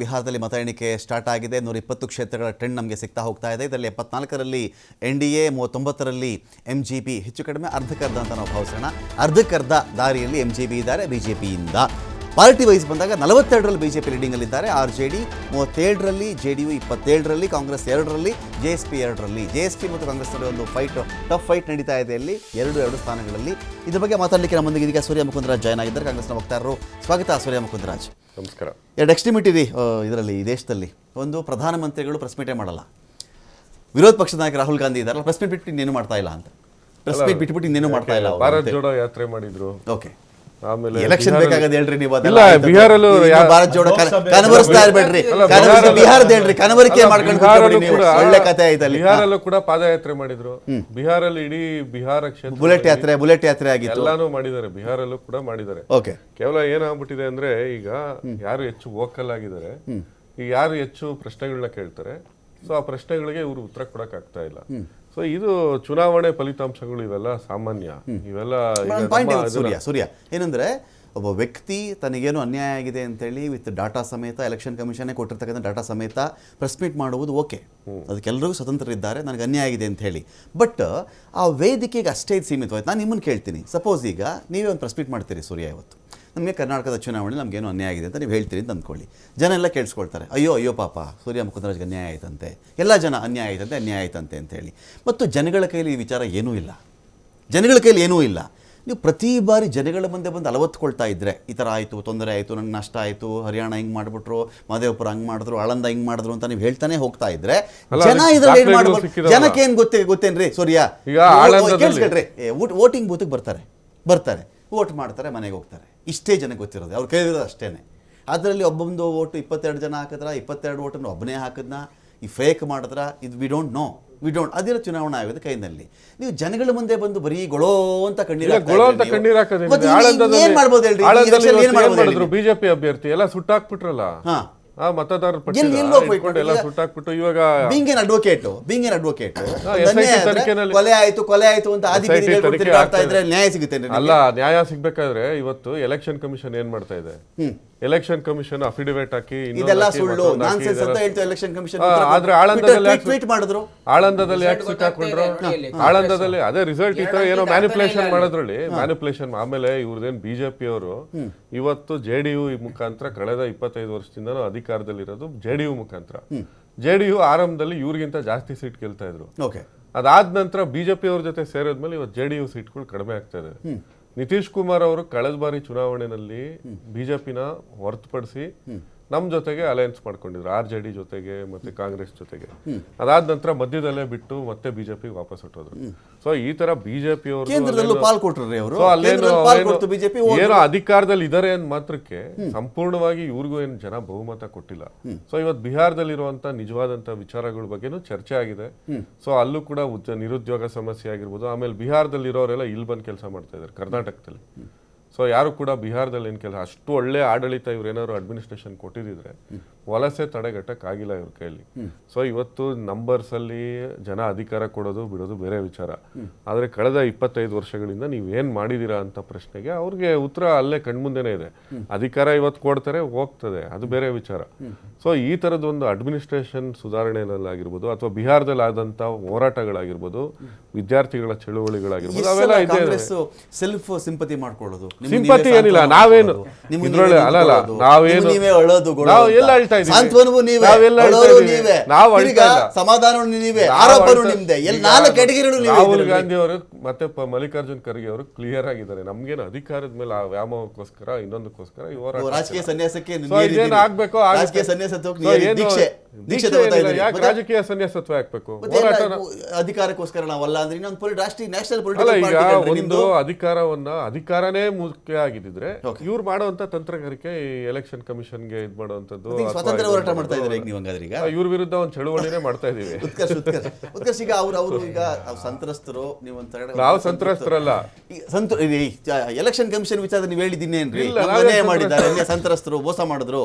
ಬಿಹಾರದಲ್ಲಿ ಮತ ಎಣಿಕೆ ಸ್ಟಾರ್ಟ್ ಆಗಿದೆ. ನೂರ ಇಪ್ಪತ್ತು ಕ್ಷೇತ್ರಗಳ ಟ್ರೆಂಡ್ ನಮಗೆ ಸಿಗ್ತಾ ಹೋಗ್ತಾ ಇದೆ. ಇದರಲ್ಲಿ ಎಪ್ಪತ್ನಾಲ್ಕರಲ್ಲಿ ಎನ್ ಡಿ ಎ, ಮೂವತ್ತೊಂಬತ್ತರಲ್ಲಿ ಎಂ ಜಿ ಪಿ ಹೆಚ್ಚು ಕಡಿಮೆ ಅರ್ಧಕ್ಕರ್ಧ ಅಂತ ನಾವು ಭಾವಿಸೋಣ. ಅರ್ಧಕ್ಕರ್ಧ ದಾರಿಯಲ್ಲಿ ಎಂ ಜಿ ಪಿ ಇದ್ದಾರೆ, ಬಿ ಜೆ ಪಿಯಿಂದ. ಪಾರ್ಟಿ ವೈಸ್ ಬಂದಾಗ ನಲವತ್ತೆರಡರಲ್ಲಿ ಬಿ ಜೆ ಪಿ ಲೀಡಿಂಗಲ್ಲಿದ್ದಾರೆ ಆರ್ ಜೆ ಡಿ, ಮೂವತ್ತೇಳರಲ್ಲಿ ಜೆ ಡಿ ಯು, ಇಪ್ಪತ್ತೇಳರಲ್ಲಿ ಕಾಂಗ್ರೆಸ್, ಎರಡರಲ್ಲಿ ಜೆ ಎಸ್ ಪಿ, ಎರಡರಲ್ಲಿ ಜೆ ಎಸ್ ಪಿ ಮತ್ತು ಕಾಂಗ್ರೆಸ್ ನಡುವೆ ಒಂದು ಫೈಟ್ ಟಫ್ ಫೈಟ್ ನಡೀತಾ ಇದೆ ಇಲ್ಲಿ, ಎರಡು ಎರಡು ಸ್ಥಾನಗಳಲ್ಲಿ. ಇದ್ರ ಬಗ್ಗೆ ಮಾತಾಡಲಿಕ್ಕೆ ನಮ್ಮೊಂದಿಗೆ ಇದೀಗ ಸೂರ್ಯ ಮುಕುಂದರಾಜ್ ಜಾಯ್ನ್ ಆಗಿದ್ದಾರೆ. ಕಾಂಗ್ರೆಸ್ನ ವಕ್ತಾರರು, ಸ್ವಾಗತ ಸೂರ್ಯ ಮುಕುಂದರಾಜ್. ನಮಸ್ಕಾರ. ಎರಡು ಎಕ್ಸ್ಟ್ರಿಮಿಟ್ ಇದೆ ಇದರಲ್ಲಿ ಈ ದೇಶದಲ್ಲಿ. ಒಂದು ಪ್ರಧಾನಮಂತ್ರಿಗಳು ಪ್ರೆಸ್ ಮೀಟೇ ಮಾಡಲ್ಲ. ವಿರೋಧ ಪಕ್ಷದ ನಾಯಕ ರಾಹುಲ್ ಗಾಂಧಿ ಇದಾರಲ್ಲ ಪ್ರೆಸ್ ಮೀಟ್ ಬಿಟ್ಟು ಇನ್ನೇನು ಮಾಡ್ತಾ ಇಲ್ಲ ಅಂತ. ಪ್ರೆಸ್ ಮೀಟ್ ಬಿಟ್ಬಿಟ್ಟು ಇನ್ನೇನು ಮಾಡ್ತಾ ಇಲ್ಲ ಭಾರತ್ ಜೋಡೋ ಯಾತ್ರೆ ಮಾಡಿದ್ರು. ಓಕೆ. ಆಮೇಲೆ ಎಲೆಕ್ಷನ್ ಬಿಹಾರಲ್ಲಿ- ಬೇಕಾಗದ ಹೇಳ್ರಿ ನೀವು ಇಲ್ಲ ಬಿಹಾರಲ್ಲೂ ಭಾರತ್ ಜೋಡೋ ಕನಬರಿಸ್ತಾ ಇರ್ಬೇಡ್ರಿ. ಬಿಹಾರದ ಹೇಳ್ರಿ ಕನಬರಿಕೆ ಮಾಡ್ಕೊಂಡು ಒಳ್ಳೆ ಕಥೆ ಆಯ್ತಾ ಅಲ್ಲಿ ಬಿಹಾರಲ್ಲೂ ಕೂಡ ಪಾದಯಾತ್ರೆ ಮಾಡಿದ್ರು. ಬಿಹಾರಲ್ಲಿ ಇಡೀ ಬಿಹಾರ ಕ್ಷೇತ್ರ ಬುಲೆಟ್ ಯಾತ್ರೆ ಬುಲೆಟ್ ಯಾತ್ರೆ ಆಗಿತ್ತು. ಎಲ್ಲಾನು ಮಾಡಿದ್ದಾರೆ ಬಿಹಾರಲ್ಲೂ ಕೂಡ ಮಾಡಿದ್ದಾರೆ. ಓಕೆ. ಕೇವಲ ಏನಾಗ್ಬಿಟ್ಟಿದೆ ಅಂದ್ರೆ ಈಗ ಯಾರು ಹೆಚ್ಚು ವೋಕಲ್ ಆಗಿದ್ದಾರೆ ಯಾರು ಹೆಚ್ಚು ಪ್ರಶ್ನೆಗಳನ್ನ ಕೇಳ್ತಾರೆ ಸೊ ಆ ಪ್ರಶ್ನೆಗಳಿಗೆ ಇವರು ಉತ್ತರ ಕೊಡಕ್ ಆಗ್ತಾ ಇಲ್ಲ ಸೊ ಇದು ಚುನಾವಣೆ ಫಲಿತಾಂಶಗಳು ಇವೆಲ್ಲ ಸಾಮಾನ್ಯ. ಇವೆಲ್ಲ ಸೂರ್ಯ ಸೂರ್ಯ. ಏನಂದ್ರೆ ಒಬ್ಬ ವ್ಯಕ್ತಿ ತನಗೇನು ಅನ್ಯಾಯ ಆಗಿದೆ ಅಂತೇಳಿ ವಿತ್ ಡಾಟಾ ಸಮೇತ ಎಲೆಕ್ಷನ್ ಕಮಿಷನ್ನೇ ಕೊಟ್ಟಿರ್ತಕ್ಕಂಥ ಡಾಟಾ ಸಮೇತ ಪ್ರೆಸ್ ಮೀಟ್ ಮಾಡುವುದು ಓಕೆ ಅದಕ್ಕೆಲ್ಲರಿಗೂ ಸ್ವತಂತ್ರರಿದ್ದಾರೆ ನನಗೆ ಅನ್ಯಾಯ ಆಗಿದೆ ಅಂತ ಹೇಳಿ. ಬಟ್ ಆ ವೇದಿಕೆಗೆ ಅಷ್ಟೇ ಸೀಮಿತವಾಯ್ತು. ನಾನು ನಿಮ್ಮನ್ನು ಕೇಳ್ತೀನಿ. ಸಪೋಸ್ ಈಗ ನೀವೇ ಒಂದು ಪ್ರೆಸ್ ಮೀಟ್ ಮಾಡ್ತೀರಿ ಸೂರ್ಯ ಇವತ್ತು. ನಮಗೆ ಕರ್ನಾಟಕದ ಚುನಾವಣೆ ನಮಗೇನು ಅನ್ಯಾಯ ಆಗಿದೆ ಅಂತ ನೀವು ಹೇಳ್ತೀರಿ ಅಂತ ಅಂದ್ಕೊಳ್ಳಿ. ಜನ ಎಲ್ಲ ಕೇಳಿಸ್ಕೊಳ್ತಾರೆ ಅಯ್ಯೋ ಅಯ್ಯೋ ಪಾಪ ಸೂರ್ಯ ಮುಖಂದ್ರಾಜ್ಗೆ ಅನ್ಯಾಯ ಆಯ್ತಂತೆ ಎಲ್ಲ ಜನ ಅನ್ಯಾಯ ಆಯ್ತಂತೆ ಅನ್ಯಾಯ ಆಯ್ತಂತೆ ಅಂತ ಹೇಳಿ. ಮತ್ತು ಜನಗಳ ಕೈಲಿ ಈ ವಿಚಾರ ಏನೂ ಇಲ್ಲ. ಜನಗಳ ಕೈಲಿ ಏನೂ ಇಲ್ಲ. ನೀವು ಪ್ರತಿ ಬಾರಿ ಜನಗಳ ಮುಂದೆ ಬಂದು ಅಲವತ್ಕೊಳ್ತಾ ಇದ್ರೆ ಈ ಥರ ಆಯಿತು ತೊಂದರೆ ಆಯಿತು ನನಗೆ ನಷ್ಟ ಆಯಿತು ಹರಿಯಾಣ ಹಿಂಗೆ ಮಾಡಿಬಿಟ್ರು ಮಹದೇವಪುರ ಹಂಗೆ ಮಾಡಿದ್ರು ಆಳಂದ ಹಿಂಗೆ ಮಾಡಿದ್ರು ಅಂತ ನೀವು ಹೇಳ್ತಾನೆ ಹೋಗ್ತಾ ಇದ್ರೆ ಜನ ಇದ್ರಲ್ಲಿ ಏನು ಮಾಡ್ಬೋದು? ಜನಕ್ಕೆ ಏನು ಗೊತ್ತೇ ಗೊತ್ತೇನ್ರಿ? ಸೂರ್ಯ ಕೇಳಿಸ್ಕೊಳ್ರಿ. ವೋಟಿಂಗ್ ಬೂತಿಗೆ ಬರ್ತಾರೆ ಬರ್ತಾರೆ ವೋಟ್ ಮಾಡ್ತಾರೆ ಮನೆಗೆ ಹೋಗ್ತಾರೆ. ಇಷ್ಟೇ ಜನ ಗೊತ್ತಿರೋದು ಅವ್ರು ಕೇಳಿರೋದು ಅಷ್ಟೇ ಅದರಲ್ಲಿ ಒಬ್ಬೊಂದು ಓಟು ಇಪ್ಪತ್ತೆರಡು ಜನ ಹಾಕಿದ್ರ ಇಪ್ಪತ್ತೆರಡು ಓಟನ್ನು ಒಬ್ಬನೇ ಹಾಕಿದ್ನ ಈ ಫೇಕ್ ಮಾಡಿದ್ರ ಇದು we don't know we don't ಅದಿರೋ ಚುನಾವಣಾ ಆಯೋಗದ ಕೈನಲ್ಲಿ ನೀವು ಜನಗಳ ಮುಂದೆ ಬಂದು ಬರೀ ಗೊಳೋ ಅಂತ ಕಣ್ಣೀರು ಮಾಡ್ಬೋದು? ಬಿಜೆಪಿ ಅಭ್ಯರ್ಥಿ ಎಲ್ಲ ಸುಟ್ಟಾಕ್ಬಿಟ್ರಲ್ಲ. ಮತದಾರರ ಸುಟ್ಟಾಕ್ಬಿಟ್ಟು ಇವಾಗ ಬೀಂಗ್ ಏನ್ ಅಡ್ವೊಕೇಟ್ ಬೀಂಗ್ ಏನ್ ಅಡ್ವೊಕೇಟ್ ಕೊಲೆ ಆಯ್ತು ಕೊಲೆ ಆಯ್ತು ಅಂತ ಆದಿ SIT ಬೀದಿಗೆ ಹೇಳ್ಕೊಂಡು ತನಿಖೆ ತಿರುಗಾಡ್ತಾ ಆಗ್ತಾ ಇದ್ರೆ ಇದೆ. ನ್ಯಾಯ ಸಿಗುತ್ತೆ ಅಲ್ಲ ನ್ಯಾಯ ಸಿಗ್ಬೇಕಾದ್ರೆ ಇವತ್ತು ಎಲೆಕ್ಷನ್ ಕಮಿಷನ್ ಏನ್ ಮಾಡ್ತಾ ಇದೆ? ಎಲೆಕ್ಷನ್ ಕಮಿಷನ್ ಅಫಿಡವಿಟ್ ಹಾಕಿ ಇನ್ನೊಂದ್ ಇದೆಲ್ಲ ಹಾಕಿ, ಸುಳ್ಳು. ಮತ್ತೊಂದ್ ಹಾಕಿ ನಾನ್ಸೆನ್ಸ್ ಅಂತ ಇದೆಲ್ಲ- ಹೇಳ್ತು ಎಲೆಕ್ಷನ್ ಕಮಿಷನ್ ಆ, ಆದ್ರೆ ಆಳಂದದಲ್ಲಿ ಯಾಕೆ- ಟ್ವೀಟ್ ಮಾಡಿದ್ರು. ಆಳಂದದಲ್ಲಿ ಯಾಕೆ ಸಿಕ್ಕಾಕೊಂಡ್ರು ಆಳಂದದಲ್ಲಿ ಅದೇ ರಿಸಲ್ಟ್ ಈ ತರ ಏನೋ ಮ್ಯಾನಿಪುಲೇಷನ್ ಮಾಡೋದ್ರಲ್ಲಿ. ಮ್ಯಾನಿಪುಲೇಷನ್ ಆಮೇಲೆ ಇವ್ರದೇನ್ ಬಿಜೆಪಿ ಅವರು ಇವತ್ತು ಜೆ ಡಿ ಯು ಮುಖಾಂತರ ಕಳೆದ ಇಪ್ಪತ್ತೈದು ವರ್ಷದಿಂದ ಅಧಿಕಾರದಲ್ಲಿರೋದು ಜೆ ಡಿ ಯು ಮುಖಾಂತರ. ಜೆ ಡಿ ಯು ಆರಂಭದಲ್ಲಿ ಇವ್ರಿಗಿಂತ ಜಾಸ್ತಿ ಸೀಟ್ ಗೆಲ್ತಾ ಇದ್ರು. ಓಕೆ ಅದಾದ ನಂತರ ಬಿಜೆಪಿ ಅವ್ರ ಜೊತೆ ಸೇರಿದ್ಮೇಲೆ ಇವತ್ತು ಜೆ ಡಿ ಯು ಸೀಟ್ಗಳು ಕಡಿಮೆ ಆಗ್ತಾ ಇದೆ. ನಿತೀಶ್ ಕುಮಾರ್ ಅವರು ಕಳೆದ ಬಾರಿ ಚುನಾವಣೆಯಲ್ಲಿ ಬಿಜೆಪಿನ ಹೊರತುಪಡಿಸಿ ನಮ್ ಜೊತೆಗೆ ಅಲಯನ್ಸ್ ಮಾಡ್ಕೊಂಡಿದ್ರು ಆರ್ ಜೆ ಡಿ ಜೊತೆಗೆ ಮತ್ತೆ ಕಾಂಗ್ರೆಸ್ ಜೊತೆಗೆ. ಅದಾದ ನಂತರ ಮಧ್ಯದಲ್ಲೇ ಬಿಟ್ಟು ಮತ್ತೆ ಬಿಜೆಪಿ ವಾಪಸ್ ಹೊಟ್ಟೋದ್ರು ಸೊ ಈ ತರ ಬಿಜೆಪಿ ಅವರು? ಪಾಲ್ ಕೊಟ್ರಿ ಏನೋ ಅಧಿಕಾರದಲ್ಲಿ ಇದಾರೆ ಅನ್ ಮಾತ್ರಕ್ಕೆ ಸಂಪೂರ್ಣವಾಗಿ ಇವ್ರಿಗೂ ಏನು ಜನ ಬಹುಮತ ಕೊಟ್ಟಿಲ್ಲ. ಸೊ ಇವತ್ತು ಬಿಹಾರದಲ್ಲಿರುವಂತ ನಿಜವಾದಂತ ವಿಚಾರಗಳ ಬಗ್ಗೆನೂ ಚರ್ಚೆ ಆಗಿದೆ. ಸೊ ಅಲ್ಲೂ ಕೂಡ ನಿರುದ್ಯೋಗ ಸಮಸ್ಯೆ ಆಗಿರ್ಬೋದು. ಆಮೇಲೆ ಬಿಹಾರದಲ್ಲಿ ಇರೋರೆಲ್ಲ ಇಲ್ಲಿ ಬಂದು ಕೆಲಸ ಮಾಡ್ತಾ ಇದ್ದಾರೆ ಕರ್ನಾಟಕದಲ್ಲಿ. ಸೊ ಯಾರು ಕೂಡ ಬಿಹಾರದಲ್ಲಿ ಏನು ಕೆಲಸ ಅಷ್ಟು ಒಳ್ಳೆ ಆಡಳಿತ ಇವ್ರು ಏನಾದ್ರು ಅಡ್ಮಿನಿಸ್ಟ್ರೇಷನ್ ಕೊಟ್ಟಿದ್ರೆ ವಲಸೆ ತಡೆಗಟ್ಟಕ್ ಆಗಿಲ್ಲ ಇವ್ರ ಕೈಯಲ್ಲಿ. ಸೊ ಇವತ್ತು ನಂಬರ್ಸ್ ಅಲ್ಲಿ ಜನ ಅಧಿಕಾರ ಕೊಡೋದು ಬಿಡೋದು ಬೇರೆ ವಿಚಾರ. ಆದ್ರೆ ಕಳೆದ ಇಪ್ಪತ್ತೈದು ವರ್ಷಗಳಿಂದ ನೀವ್ ಏನ್ ಮಾಡಿದೀರಾ ಅಂತ ಪ್ರಶ್ನೆಗೆ ಅವ್ರಿಗೆ ಉತ್ತರ ಅಲ್ಲೇ ಕಣ್ಮುಂದೆನೇ ಇದೆ. ಅಧಿಕಾರ ಇವತ್ತು ಕೊಡ್ತಾರೆ ಹೋಗ್ತದೆ. ಅದು ಬೇರೆ ವಿಚಾರ. ಸೊ ಈ ತರದ ಒಂದು ಅಡ್ಮಿನಿಸ್ಟ್ರೇಷನ್ ಸುಧಾರಣೆಯಲ್ಲಾಗಿರ್ಬೋದು ಅಥವಾ ಬಿಹಾರದಲ್ಲಿ ಆದಂತ ಹೋರಾಟಗಳಾಗಿರ್ಬೋದು ವಿದ್ಯಾರ್ಥಿಗಳ ಚಳುವಳಿಗಳಾಗಿರ್ಬೋದು ಅವೆಲ್ಲ ಇದೆ ಸೆಲ್ಫ್ ಸಿಂಪತಿ ಮಾಡ್ಕೊಳ್ಳೋದು. ಸಿಂಪತಿ ಏನಿಲ್ಲ ನಾವೇನು? ಅಲ್ಲ ನಾವೇನು ನಾವು ಎಲ್ಲ ಅಳ್ತಾ ಇದೀವಿ. ನೀವೇ. ನೀವೇ. ನಾವು ತಿರ್ಗಾ ನೀವೇ. ಆರೋಪನೂ ನಿಮ್ದೆ. ಎಲ್ಲಿ ನಾಲ್ಕು ಕೆಟಗಿರಿಗಳು ರಾಹುಲ್ ಗಾಂಧಿ ಅವರು ಮತ್ತೆ ಮಲ್ಲಿಕಾರ್ಜುನ್ ಖರ್ಗೆ ಅವರು ಕ್ಲಿಯರ್ ಆಗಿದ್ದಾರೆ. ನಮ್ಗೇನು ಅಧಿಕಾರದ ಮೇಲೆ ಆ ವ್ಯಾಮೋಹಕ್ಕೋಸ್ಕರ ಇನ್ನೊಂದಕ್ಕೋಸ್ಕರ ಇವರ ರಾಜಕೀಯ ಸನ್ಯಾಸಕ್ಕೆ So ಆಗ್ಬೇಕು? ರಾಜಕೀಯ ಸನ್ಯಾಸತ್ವಕ್ಕೆ ಏನು- ದೀಕ್ಷೆ ದೀಕ್ಷೆ ರಾಜಕೀಯ ಸನ್ಯಾಸತ್ವ ಹಾಕ್ಬೇಕು? ಅಧಿಕಾರಕ್ಕೋಸ್ಕರ ನಾವಲ್ಲ ಅಂದ್ರೆ ಇನ್ನೊಂದು ಪೊಲಿ ರಾಷ್ಟ್ರೀಯ ನ್ಯಾಷನಲ್ ಪೊಲಿಟಿಕಲ್ ಒಂದು ಅಧಿಕಾರವನ್ನ ಅಧಿಕಾರನೇ ಮುಖ್ಯ ಆಗಿದ್ದಿದ್ರೆ ಇವ್ರು ಮಾಡುವಂತ ತಂತ್ರಗಾರಿಕೆ ಎಲೆಕ್ಷನ್ ಕಮಿಷನ್ಗೆ ಇದ್ ಮಾಡುವಂತದ್ದು ಸ್ವಾತಂತ್ರ್ಯ ಹೋರಾಟ ಮಾಡ್ತಾ ಇದ್ದಾರೆ ಈಗ ನೀವು ಹಂಗಾದ್ರೆ ಈಗ ಇವ್ರ ವಿರುದ್ಧ ಒಂದು ಚಳುವಳಿನೇ ಮಾಡ್ತಾ ಇದೀವಿ ಉತ್ಕರ್ಷ ಉತ್ಕರ್ಷ್. ಉತ್ಕರ್ಷ್ ಈಗ ಅವ್ರು ಅವರು ಈಗ ಸಂತ್ರಸ್ತರು ನೀವು ಅಂತ ನಾವು ಸಂತ್ರಸ್ತರಲ್ಲ. ಸಂತ ಎಲೆಕ್ಷನ್ ಕಮಿಷನ್ ವಿಚಾರ ನೀವು ಹೇಳಿದ್ದೀನೇನ್ರಿ ಅನ್ಯಾಯ ಮಾಡಿದ್ದಾರೆ ಸಂತ್ರಸ್ತರು ಮೋಸ ಮಾಡಿದ್ರು.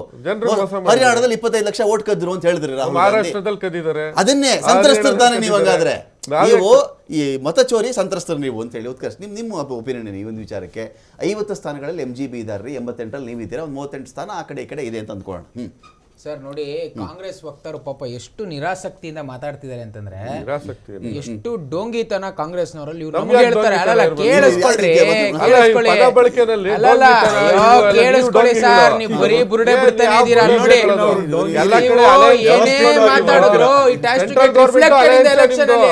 ಹರಿಯಾಣದಲ್ಲಿ ಇಪ್ಪತ್ತೈದು ಲಕ್ಷ ಓಟ್ ಕದ್ರು ಅಂತ ಹೇಳಿದ್ರಿ ಮಹಾರಾಷ್ಟ್ರದಲ್ಲಿ ಕದ್ದಿದ್ದಾರೆ. ಅದನ್ನೇ ಸಂತ್ರಸ್ತರು ತಾನೆ ನೀವು ಹಂಗಾದ್ರೆ? ನಾವೇ- ಈ ಮತಚೋರಿ ಸಂತ್ರಸ್ತರು ನೀವು ಅಂತ ಹೇಳಿ ಉತ್ಕರ್ಷ ನಿಮ್ ನಿಮ್ಮ ಒಪಿನಿಯನ್ ಈ ಒಂದು ವಿಚಾರಕ್ಕೆ? ಐವತ್ತು ಸ್ಥಾನಗಳಲ್ಲಿ ಎಂ ಜಿ ಬಿ ಇದಾರ್ರಿ ಎಂಬತ್ತೆಂಟರಲ್ಲಿ ನೀವು ಇದ್ದೀರಾ ಒಂದು ಮೂವತ್ತೆಂಟು ಸ್ಥಾನ ಆ ಕಡೆ ಈ ಕಡೆ ಇದೆ ಅಂತ ಅಂದ್ಕೊಳ್ಳೋಣ. ಹ್ಮ್. ಸರ್ ನೋಡಿ ಕಾಂಗ್ರೆಸ್ ವಕ್ತಾರು ಪಾಪ ಎಷ್ಟು ನಿರಾಸಕ್ತಿಯಿಂದ ಮಾತಾಡ್ತಿದ್ದಾರೆ ಅಂತಂದ್ರೆ? ಎಷ್ಟು ಡೋಂಗಿತನ ಕಾಂಗ್ರೆಸ್ನವರಲ್ಲಿ ಇವ್ರು ನಮ್ಗೆ ನಮ್ಗೆ ಯಾಕ್ ಹೇಳ್ತಾರೆ ಅಲ್ಲಲ್ಲ ಕೇಳಿಸ್ಕೊಳ್ರಿ ಕೇಳಿಸ್ಕೊಳ್ಳಿ ಅಲ್ಲಲ್ಲ ಸರ್ ನೀವು ಬರೀ ಬುರುಡೆ ಬಿಡ್ತಾನೆ ನೋಡಿ. ಎಲ್ಲ ಕಡೆ ಏನೇ ಮಾತಾಡಿದ್ರು ಎಲೆಕ್ಷನ್ ಅಲ್ಲಿ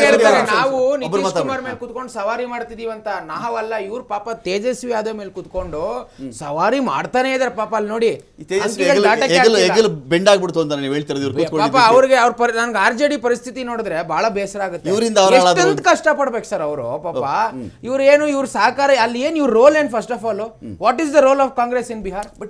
ಹೇಳ್ತಾರೆ, ನಾವು ನಿತೀಶ್. ಕುಮಾರ್ ಮೇಲೆ ಕುತ್ಕೊಂಡು ಸವಾರಿ ಮಾಡ್ತಿದೀವಿ ಅಂತ ನಾವಲ್ಲ ಇವ್ರು ಪಾಪ ತೇಜಸ್ವಿ ಯಾದವ್ ಮೇಲೆ ಕುತ್ಕೊಂಡು ಸವಾರಿ ಮಾಡ್ತಾನೆ ಇದಾರೆ ಪಾಪ ಅಲ್ಲಿ ನೋಡಿ ಬೆಂಡಾಗ್ಬಿಡ್ತು ಅಂತ ನೀವು ಹೇಳ್ತಿರೋದು ಇವ್ರು ಪಾಪ ಅವ್ರಿಗೆ ಅವ್ರ ಪರಿ ನನ್ಗೆ ಆರ್ ಜೆ ಡಿ ಪರಿಸ್ಥಿತಿ ನೋಡಿದ್ರೆ ಬಹಳ ಬೇಸರ ಆಗುತ್ತೆ. ಇವರಿಂದ. ಕಷ್ಟ ಪಡ್ಬೇಕು ಸರ್ ಅವರು ಪಾಪ. ಇವ್ರು ಏನು ಇವ್ರ ಸಹಕಾರ ಅಲ್ಲಿ ಏನ್ ಇವ್ರ ರೋಲ್ ಏನ್ first of all what is the role of Congress in Bihar but